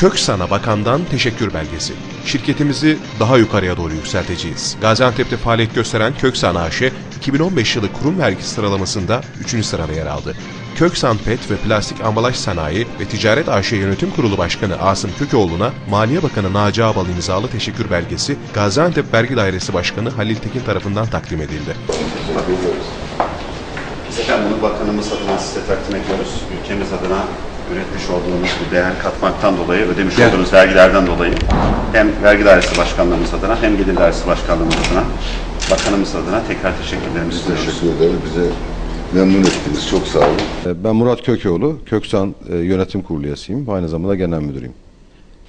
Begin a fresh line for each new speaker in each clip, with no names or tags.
Köksan'a Bakan'dan teşekkür belgesi. Şirketimizi daha yukarıya doğru yükselteceğiz. Gaziantep'te faaliyet gösteren Köksan AŞ, 2015 yılı kurum vergisi sıralamasında 3. sırada yer aldı. Köksan Pet ve Plastik Ambalaj Sanayi ve Ticaret AŞ Yönetim Kurulu Başkanı Asım Kökoğlu'na Maliye Bakanı Naci Ağbal imzalı teşekkür belgesi Gaziantep Vergi Dairesi Başkanı Halil Tekin tarafından takdim edildi.
Biz efendim bunu bakanımız adına size takdim ediyoruz. Ülkemiz adına üretmiş olduğumuz bu değer katmaktan dolayı, ödemiş
Evet.
olduğumuz vergilerden dolayı hem vergi dairesi başkanlığımız adına hem gelir dairesi başkanlığımız adına bakanımız adına tekrar teşekkürlerimizi sunuyoruz.
Teşekkür ederim. Bize memnun ettiniz. Çok sağ olun.
Ben Murat Kökoğlu, Köksan e, Yönetim Kurulu üyesiyim. Aynı zamanda genel müdürüyüm.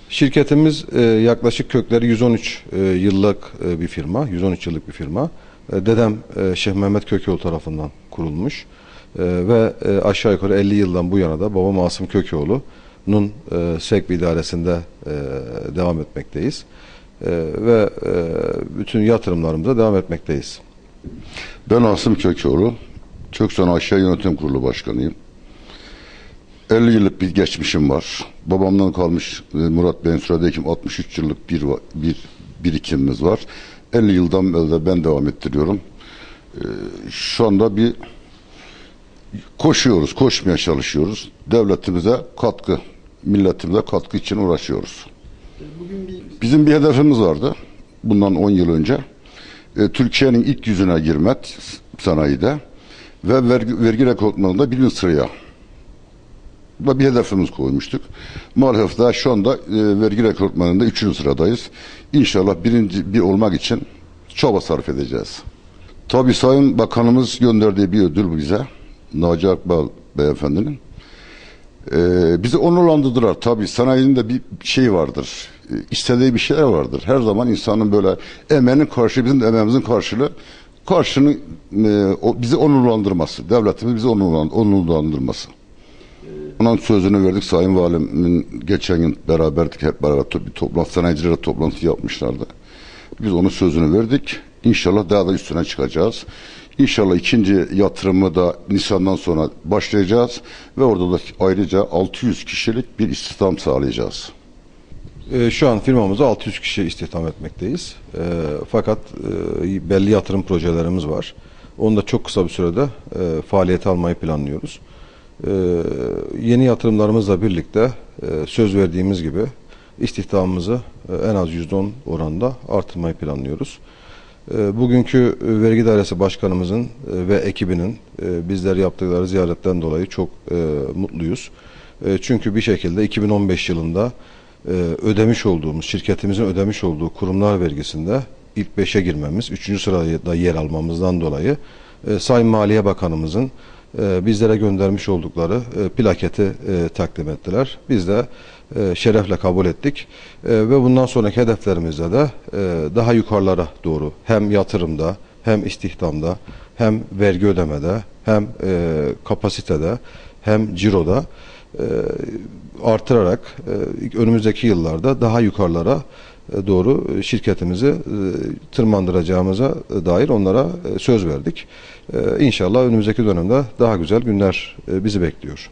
Şirketimiz e, yaklaşık kökleri 113 e, yıllık bir firma, 113 yıllık bir firma. Dedem Şeyh Mehmet Kökoğlu tarafından kurulmuş E, ve e, aşağı yukarı 50 yıldan bu yana da babam Asım Kökoğlu'nun e, SEKB idaresinde e, devam etmekteyiz. E, ve e, bütün yatırımlarımıza devam etmekteyiz.
Ben Asım Kökoğlu. Köksan Aşağı Yönetim Kurulu Başkanıyım. 50 yıllık bir geçmişim var. Babamdan kalmış e, Murat Bey'in gibi 63 yıllık bir, bir birikimimiz var. 50 yıldan beri de ben devam ettiriyorum. E, Şu anda bir koşuyoruz, koşmaya çalışıyoruz. Devletimize katkı, milletimize katkı için uğraşıyoruz. Bizim bir hedefimiz vardı. Bundan 10 yıl önce. E, Türkiye'nin ilk yüzüne girmek sanayide ve vergi, vergi rekortmanında birinci sıraya da bir hedefimiz koymuştuk. Maalesef daha şu anda e, vergi rekortmanında üçüncü sıradayız. İnşallah birinci bir olmak için çaba sarf edeceğiz. Tabii Sayın Bakanımız gönderdiği bir ödül bize. Naci Akbal Beyefendinin. Ee, bizi onurlandırdılar. Tabii sanayinin de bir şey vardır. Ee, istediği bir şeyler vardır. Her zaman insanın böyle emeğinin karşılığı, bizim de emeğimizin karşılığı karşını e, o, bizi onurlandırması. Devletimiz bizi onurland, onurlandırması. Onun sözünü verdik. Sayın Valimin geçen gün beraberdik. Hep beraber bir toplantı, sanayicilerle toplantı yapmışlardı. Biz onun sözünü verdik. İnşallah daha da üstüne çıkacağız. İnşallah ikinci yatırımı da Nisan'dan sonra başlayacağız ve orada da ayrıca 600 kişilik bir istihdam sağlayacağız.
E, Şu an firmamızda 600 kişi istihdam etmekteyiz. E, fakat e, belli yatırım projelerimiz var. Onu da çok kısa bir sürede e, faaliyete almayı planlıyoruz. E, yeni yatırımlarımızla birlikte e, söz verdiğimiz gibi istihdamımızı en az %10 oranda artırmayı planlıyoruz. E, Bugünkü e, Vergi Dairesi Başkanımızın e, ve ekibinin e, bizler yaptıkları ziyaretten dolayı çok mutluyuz. Çünkü bir şekilde 2015 yılında ödemiş olduğumuz, şirketimizin ödemiş olduğu kurumlar vergisinde ilk 5'e girmemiz, 3. sırada yer almamızdan dolayı Sayın Maliye Bakanımızın bizlere göndermiş oldukları e, plaketi e, takdim ettiler. Biz de e, şerefle kabul ettik ve bundan sonraki hedeflerimizde de daha yukarılara doğru hem yatırımda hem istihdamda hem vergi ödemede hem kapasitede hem ciroda artırarak önümüzdeki yıllarda daha yukarılara doğru şirketimizi e, tırmandıracağımıza dair onlara e, söz verdik. E, İnşallah önümüzdeki dönemde daha güzel günler bizi bekliyor.